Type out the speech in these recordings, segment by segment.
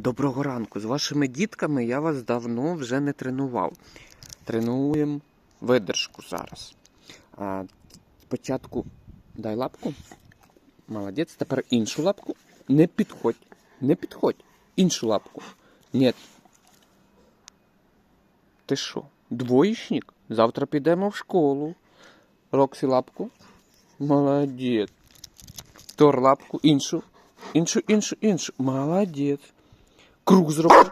Доброго ранку. З вашими дітками я вас давно вже не тренував. Тренуємо видержку зараз. А, спочатку дай лапку. Молодець. Тепер іншу лапку. Не підходь. Не підходь. Іншу лапку. Ні. Ти що? Двоєчник? Завтра підемо в школу. Роксі лапку. Молодець. Тор лапку. Іншу. Іншу, іншу, іншу. Молодець. Круг зроби.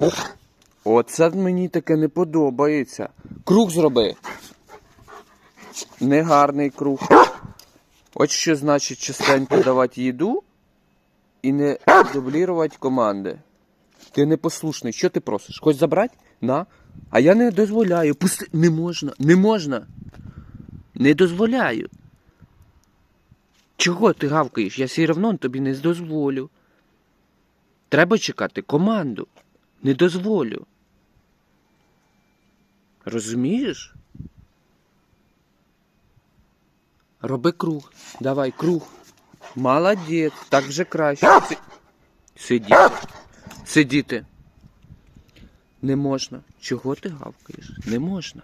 Оп. Оце мені таке не подобається. Круг зроби. Негарний круг. От що значить частенько давати їду і не дублірувати команди. Ти непослушний. Що ти просиш? Хоч забрати? На. А я не дозволяю. Пусти. Не можна. Не можна. Не дозволяю. Чого ти гавкаєш? Я все одно тобі не дозволю. Треба чекати команду. Не дозволю. Розумієш? Роби круг. Давай, круг. Молодець. Так вже краще. Си- Сидіти. Сидіти. Не можна. Чого ти гавкаєш? Не можна.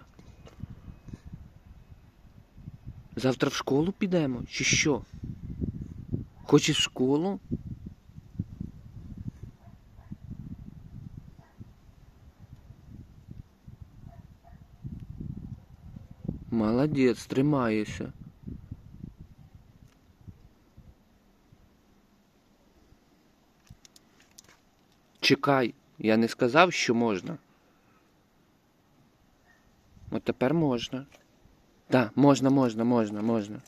Завтра в школу підемо, чи що? Хочеш в школу? Молодець, тримаєшся. Чекай, я не сказав, що можна. От тепер можна. Так, можна, можна, можна, можна.